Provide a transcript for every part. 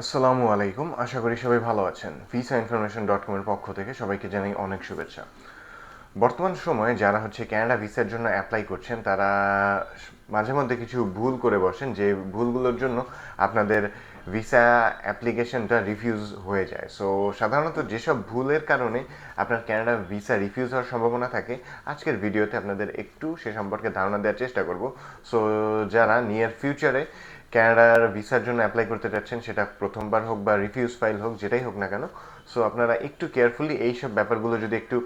আসসালামু আলাইকুম। আশা করি সবাই ভালো আছেন। ভিসা ইনফরমেশন ডট কমের পক্ষ থেকে সবাইকে জানাই অনেক শুভেচ্ছা। বর্তমান সময়ে যারা হচ্ছে ক্যানাডা ভিসার জন্য অ্যাপ্লাই করছেন, তারা মাঝে মধ্যে কিছু ভুল করে বসেন, যে ভুলগুলোর জন্য আপনাদের ভিসা অ্যাপ্লিকেশনটা রিফিউজ হয়ে যায়। সো সাধারণত যেসব ভুলের কারণে আপনার ক্যানাডা ভিসা রিফিউজ হওয়ার সম্ভাবনা থাকে, আজকের ভিডিওতে আপনাদের একটু সে সম্পর্কে ধারণা দেওয়ার চেষ্টা করব। সো যারা নিয়ার ফিউচারে ক্যানাডার ভিসার জন্য অ্যাপ্লাই করতে যাচ্ছেন, সেটা প্রথমবার হোক বা রিফিউজ ফাইল হোক, যেটাই হোক না কেন। সো আপনারা একটু কেয়ারফুলি এইসব ব্যাপারগুলো যদি একটু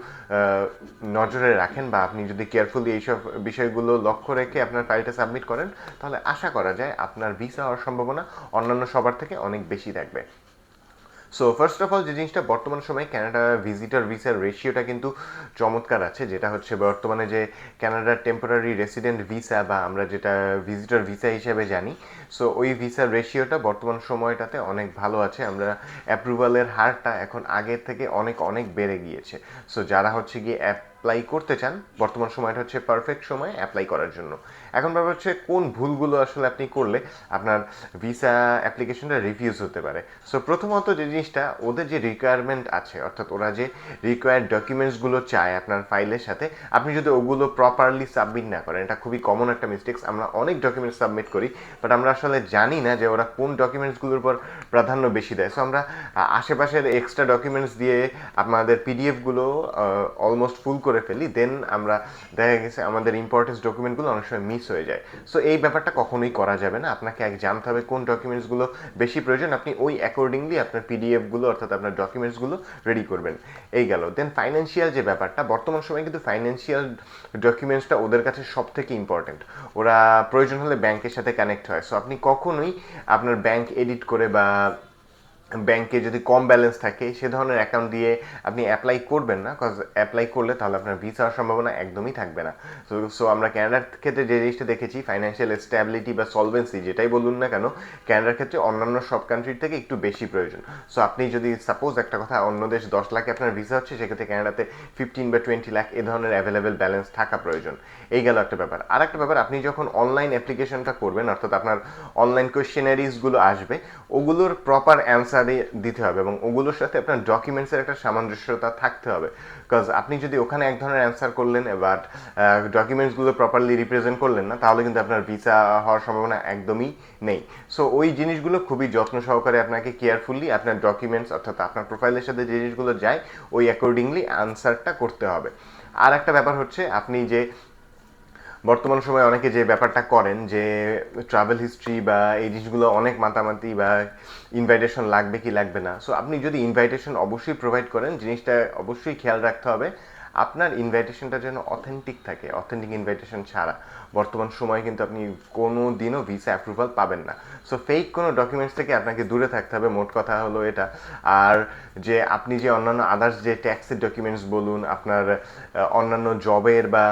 নজরে রাখেন বা আপনি যদি কেয়ারফুলি এইসব বিষয়গুলো লক্ষ্য রেখে আপনার ফাইলটা সাবমিট করেন, তাহলে আশা করা যায় আপনার ভিসা হওয়ার সম্ভাবনা অন্যান্য সবার থেকে অনেক বেশি থাকবে। সো ফার্স্ট অফ অল যে জিনিসটা বর্তমান সময়ে ক্যানাডা ভিজিটার ভিসার রেশিওটা কিন্তু চমৎকার আছে, যেটা হচ্ছে বর্তমানে যে ক্যানাডার টেম্পোরারি রেসিডেন্ট ভিসা বা আমরা যেটা ভিজিটার ভিসা হিসেবে জানি সো ওই ভিসার রেশিওটা বর্তমান সময়টাতে অনেক ভালো আছে। আমরা অ্যাপ্রুভালের হারটা এখন আগের থেকে অনেক অনেক বেড়ে গিয়েছে। সো যারা হচ্ছে গিয়ে অ্যাপ্লাই করতে চান, বর্তমান সময়টা হচ্ছে পারফেক্ট সময় অ্যাপ্লাই করার জন্য। এখন ব্যাপার হচ্ছে কোন ভুলগুলো আসলে আপনি করলে আপনার ভিসা অ্যাপ্লিকেশনটা রিফিউজ হতে পারে। সো প্রথমত যে জিনিসটা, ওদের যে রিকোয়ারমেন্ট আছে, অর্থাৎ ওরা যে রিকোয়ার্ড ডকুমেন্টসগুলো চায় আপনার ফাইলের সাথে, আপনি যদি ওগুলো প্রপারলি সাবমিট না করেন, এটা খুবই কমন একটা মিস্টেক্স আমরা অনেক ডকুমেন্টস সাবমিট করি বাট আমরা আসলে জানি না যে ওরা কোন ডকুমেন্টসগুলোর উপর প্রাধান্য বেশি দেয়। সো আমরা আশেপাশের এক্সট্রা ডকুমেন্টস দিয়ে আপনাদের পিডিএফগুলো অলমোস্ট ফুল করে ফেলি দেন আমরা দেখা গেছে আমাদের ইম্পর্টেন্স ডকুমেন্টগুলো অনেক সময় মিস হয়ে যায়। সো এই ব্যাপারটা কখনোই করা যাবে না। আপনাকে এক জানতে হবে কোন ডকুমেন্টসগুলো বেশি প্রয়োজন। আপনি ওই অ্যাকর্ডিংলি আপনার পিডিএফগুলো অর্থাৎ আপনার ডকুমেন্টসগুলো রেডি করবেন। এই গেল। দেন ফাইন্যান্সিয়াল যে ব্যাপারটা, বর্তমান সময়ে কিন্তু ফাইন্যান্সিয়াল ডকুমেন্টসটা ওদের কাছে সব থেকে ইম্পর্টেন্ট ওরা প্রয়োজন হলে ব্যাংকের সাথে কানেক্ট হয়। সো আপনি কখনোই আপনার ব্যাংক এডিট করে বা ব্যাংকে যদি কম ব্যালেন্স থাকে, সে ধরনের অ্যাকাউন্ট দিয়ে আপনি অ্যাপ্লাই করবেন না কজ অ্যাপ্লাই করলে তাহলে আপনার ভিসা হওয়ার সম্ভাবনা একদমই থাকবে না। সো সো আমরা ক্যানাডার ক্ষেত্রে যে জিনিসটা দেখেছি ফাইন্যান্সিয়াল স্ট্যাবিলিটি বা সলভেন্সি যেটাই বলুন না কেন ক্যানাডার ক্ষেত্রে অন্যান্য সব কান্ট্রির থেকে একটু বেশি প্রয়োজন। সো আপনি যদি সাপোজ একটা কথা, অন্য দেশ দশ লাখে আপনার ভিসা হচ্ছে, সেক্ষেত্রে ক্যানাডাতে ফিফটিন বা টোয়েন্টি লাখ এ ধরনের অ্যাভেলেবেল ব্যালেন্স থাকা প্রয়োজন। এই গেল একটা ব্যাপার। আর একটা ব্যাপার, আপনি যখন অনলাইন অ্যাপ্লিকেশনটা করবেন, অর্থাৎ আপনার অনলাইন কোয়েশ্চেনারিজগুলো আসবে, ওগুলোর প্রপার অ্যান্সার দিতে হবে এবং ওগুলোর সাথে আপনার ডকুমেন্টসের একটা সামঞ্জস্যতা থাকতে হবে। বিকজ আপনি যদি ওখানে এক ধরনের অ্যান্সার করলেন বাট ডকুমেন্টসগুলো প্রপারলি রিপ্রেজেন্ট করলেন না, তাহলে কিন্তু আপনার ভিসা হওয়ার সম্ভাবনা একদমই নেই। সো ওই জিনিসগুলো খুবই যত্ন সহকারে আপনাকে কেয়ারফুলি আপনার ডকুমেন্টস অর্থাৎ আপনার প্রোফাইলের সাথে যে জিনিসগুলো যায়, ওই অ্যাকর্ডিংলি অ্যান্সারটা করতে হবে। আর একটা ব্যাপার হচ্ছে, আপনি যে বর্তমান সময়ে অনেকে যে ব্যাপারটা করেন যে ট্রাভেল হিস্ট্রি বা এই জিনিসগুলো অনেক মাতামাতি বা ইনভাইটেশন লাগবে কি লাগবে না। সো আপনি যদি ইনভাইটেশন অবশ্যই প্রোভাইড করেন, জিনিসটা অবশ্যই খেয়াল রাখতে হবে। আপনার ইনভাইটেশনটা যেন অথেন্টিক থাকে অথেন্টিক ইনভাইটেশন ছাড়া। বর্তমান সময়ে কিন্তু আপনি কোনো দিনও ভিসা অ্যাপ্রুভাল পাবেন না। সো ফেক কোনো ডকুমেন্টস থেকে আপনাকে দূরে থাকতে হবে, মোট কথা হলো এটা। আর যে আপনি যে অন্যান্য আদার্স যে ট্যাক্সের ডকুমেন্টস বলুন, আপনার অন্যান্য জবের বা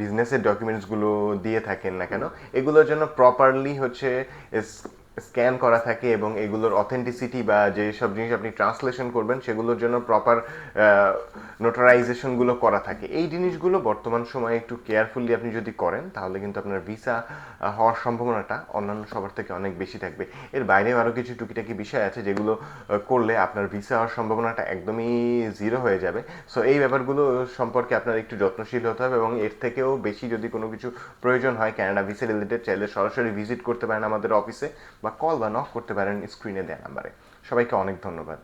বিজনেসের ডকুমেন্টসগুলো দিয়ে থাকেন না কেন এগুলোর জন্য প্রপারলি হচ্ছে স্ক্যান করা থাকে এবং এগুলোর অথেন্টিসিটি বা যে সব জিনিস আপনি ট্রান্সলেশন করবেন, সেগুলোর জন্য প্রপার নোটারাইজেশনগুলো করা থাকে। এই জিনিসগুলো বর্তমান সময়ে একটু কেয়ারফুলি আপনি যদি করেন, তাহলে কিন্তু আপনার ভিসা হওয়ার সম্ভাবনাটা অন্যান্য সবার থেকে অনেক বেশি থাকবে। এর বাইরেও আরও কিছু টুকিটাকি বিষয় আছে যেগুলো করলে আপনার ভিসা হওয়ার সম্ভাবনাটা একদমই জিরো হয়ে যাবে। সো এই ব্যাপারগুলো সম্পর্কে আপনার একটু যত্নশীল হতে হবে এবং এর থেকেও বেশি যদি কোনো কিছু প্রয়োজন হয় ক্যানাডা ভিসা রিলেটেড চাইলে সরাসরি ভিজিট করতে পারেন আমাদের অফিসে বা কল বা নক করতে পারেন স্ক্রিনে দেওয়া নাম্বারে সবাইকে অনেক ধন্যবাদ।